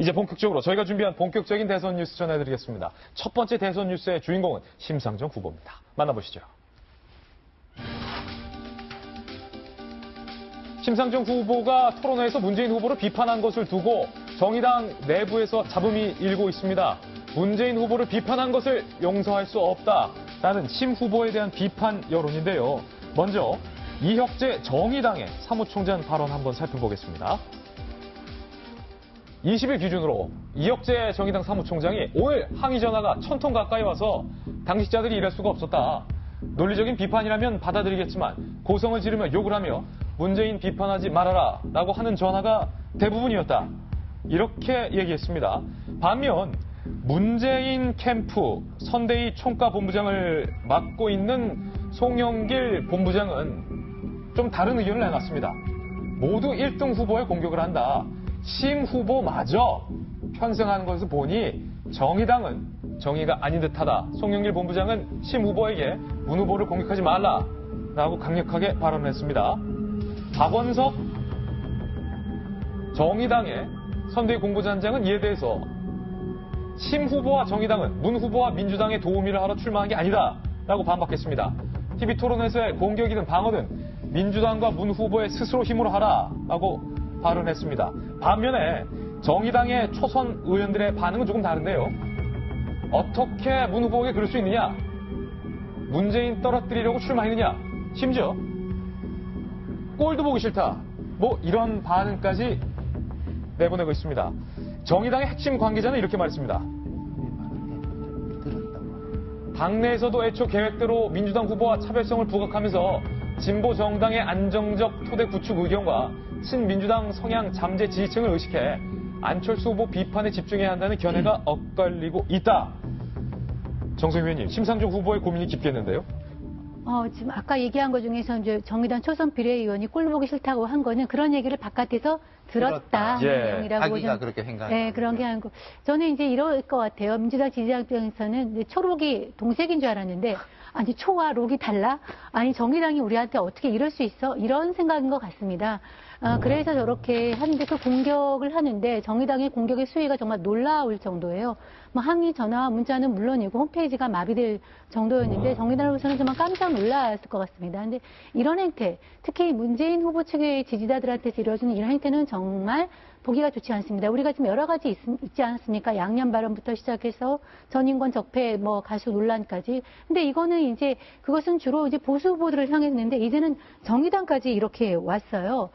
이제 본격적으로 저희가 준비한 본격적인 대선 뉴스 전해드리겠습니다. 첫 번째 대선 뉴스의 주인공은 심상정 후보입니다. 만나보시죠. 심상정 후보가 토론회에서 문재인 후보를 비판한 것을 두고 정의당 내부에서 잡음이 일고 있습니다. 문재인 후보를 비판한 것을 용서할 수 없다라는 심 후보에 대한 비판 여론인데요. 먼저 이혁재 정의당의 사무총장 발언 한번 살펴보겠습니다. 20일 기준으로 이혁재 정의당 사무총장이 오늘 항의 전화가 천 통 가까이 와서 당직자들이 이럴 수가 없었다. 논리적인 비판이라면 받아들이겠지만 고성을 지르며 욕을 하며 문재인 비판하지 말아라 라고 하는 전화가 대부분이었다. 이렇게 얘기했습니다. 반면 문재인 캠프 선대위 총과 본부장을 맡고 있는 송영길 본부장은 좀 다른 의견을 내놨습니다. 모두 1등 후보에 공격을 한다. 심 후보마저 편승하는 것을 보니 정의당은 정의가 아닌 듯하다. 송영길 본부장은 심 후보에게 문 후보를 공격하지 말라라고 강력하게 발언했습니다. 박원석 정의당의 선대위 공보단장은 이에 대해서 심 후보와 정의당은 문 후보와 민주당의 도우미를 하러 출마한 게 아니다라고 반박했습니다. TV 토론에서의 공격이든 방어든 민주당과 문 후보의 스스로 힘으로 하라라고 발언했습니다. 반면에 정의당의 초선 의원들의 반응은 조금 다른데요. 어떻게 문 후보에게 그럴 수 있느냐? 문재인 떨어뜨리려고 출마했느냐? 심지어 꼴도 보기 싫다. 뭐 이런 반응까지 내보내고 있습니다. 정의당의 핵심 관계자는 이렇게 말했습니다. 당내에서도 애초 계획대로 민주당 후보와 차별성을 부각하면서 진보 정당의 안정적 토대 구축 의견과 친민주당 성향 잠재 지지층을 의식해 안철수 후보 비판에 집중해야 한다는 견해가 엇갈리고 있다. 정성 의원님, 심상정 후보의 고민이 깊겠는데요. 어, 지금 아까 얘기한 것 중에서 이제 정의당 초선 비례의원이 꼴 보기 싫다고 한 거는 그런 얘기를 바깥에서 들었다. 들었다. 예. 내용이라고 자기가 좀- 그렇게 생각하는 네, 그런 게 아니고. 저는 이제 이럴 것 같아요. 민주당 지지자 입장에서는 초록이 동색인 줄 알았는데, 아니, 초와 록이 달라? 아니, 정의당이 우리한테 어떻게 이럴 수 있어? 이런 생각인 것 같습니다. 아, 그래서 저렇게 하는데 그 공격을 하는데 정의당의 공격의 수위가 정말 놀라울 정도예요. 뭐 항의 전화 문자는 물론이고 홈페이지가 마비될 정도였는데 정의당으로서는 정말 깜짝 놀랐을 것 같습니다. 근데 이런 행태, 특히 문재인 후보 측의 지지자들한테 이루어지는 이런 행태는 정말 보기가 좋지 않습니다. 우리가 지금 여러 가지 있, 지 않습니까? 양념 발언부터 시작해서 전인권 적폐 뭐 가수 논란까지. 근데 이거는 이제 그것은 주로 이제 보수 후보들을 향했는데 이제는 정의당까지 이렇게 왔어요.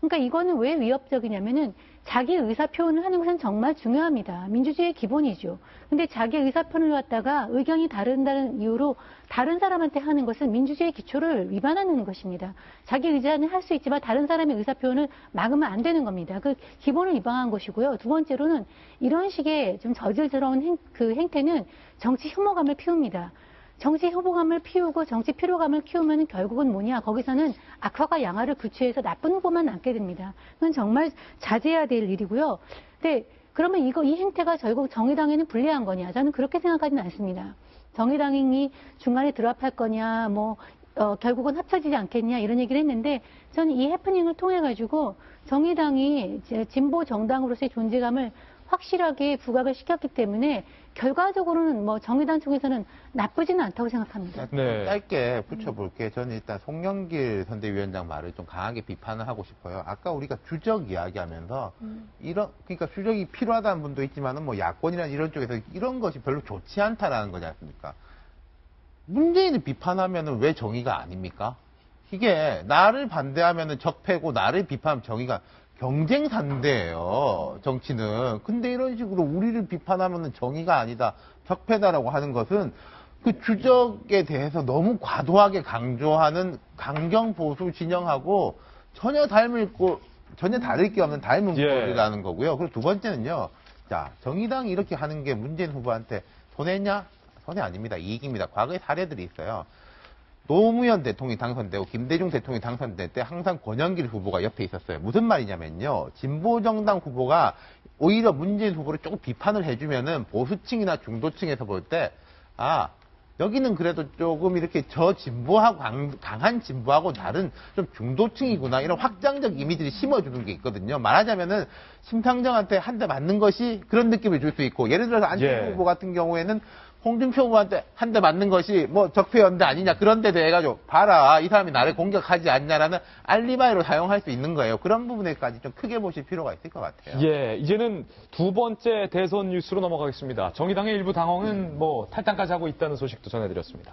그러니까 이거는 왜 위협적이냐면은 자기 의사 표현을 하는 것은 정말 중요합니다. 민주주의의 기본이죠. 근데 자기 의사 표현을 갖다가 의견이 다른다는 이유로 다른 사람한테 하는 것은 민주주의 기초를 위반하는 것입니다. 자기 의사는 할 수 있지만 다른 사람의 의사 표현을 막으면 안 되는 겁니다. 그 기본을 위반한 것이고요. 두 번째로는 이런 식의 좀 저질스러운 행, 그 행태는 정치 혐오감을 피웁니다. 정치 혐오감을 피우고 정치 피로감을 키우면 결국은 뭐냐 거기서는 악화가 양화를 구취해서 나쁜 후보만 남게 됩니다. 그건 정말 자제해야 될 일이고요. 근데 그러면 이거 이 행태가 결국 정의당에는 불리한 거냐? 저는 그렇게 생각하지는 않습니다. 정의당이 중간에 드랍할 거냐, 뭐 어, 결국은 합쳐지지 않겠냐 이런 얘기를 했는데 저는 이 해프닝을 통해 가지고 정의당이 진보 정당으로서의 존재감을 확실하게 부각을 시켰기 때문에 결과적으로는 뭐 정의당 쪽에서는 나쁘지는 않다고 생각합니다. 네. 짧게 붙여볼게. 저는 일단 송영길 선대위원장 말을 좀 강하게 비판을 하고 싶어요. 아까 우리가 주적 이야기하면서 이런 그러니까 주적이 필요하다는 분도 있지만은 뭐 야권이나 이런 쪽에서 이런 것이 별로 좋지 않다라는 거지 않습니까? 문재인을 비판하면은 왜 정의가 아닙니까? 이게 나를 반대하면은 적폐고 나를 비판하면 정의가 경쟁 상대예요. 정치는. 근데 이런 식으로 우리를 비판하면은 정의가 아니다. 적폐다라고 하는 것은 그 주적에 대해서 너무 과도하게 강조하는 강경 보수 진영하고 전혀 닮을 거 전혀 다를 게 없는 닮은 예. 꼴이라는 거고요. 그리고 두 번째는요. 자, 정의당이 이렇게 하는 게 문재인 후보한테 손해냐? 손해 아닙니다. 이익입니다. 과거에 사례들이 있어요. 노무현 대통령이 당선되고 김대중 대통령이 당선될 때 항상 권영길 후보가 옆에 있었어요. 무슨 말이냐면요. 진보정당 후보가 오히려 문재인 후보를 조금 비판을 해주면은 보수층이나 중도층에서 볼 때, 아, 여기는 그래도 조금 이렇게 저 진보하고 강, 강한 진보하고 다른 좀 중도층이구나 이런 확장적 이미지를 심어주는 게 있거든요. 말하자면은 심상정한테 한 대 맞는 것이 그런 느낌을 줄 수 있고 예를 들어서 안철수 예. 후보 같은 경우에는 홍준표 후보한테 한 대 맞는 것이 뭐 적폐연대 아니냐 그런 데 대해 가지고 봐라 이 사람이 나를 공격하지 않냐라는 알리바이로 사용할 수 있는 거예요. 그런 부분에까지 좀 크게 보실 필요가 있을 것 같아요. 예, 이제는 두 번째 대선 뉴스로 넘어가겠습니다. 정의당의 일부 당원은 뭐 탈당까지 하고 있다는 소식도 전해드렸습니다.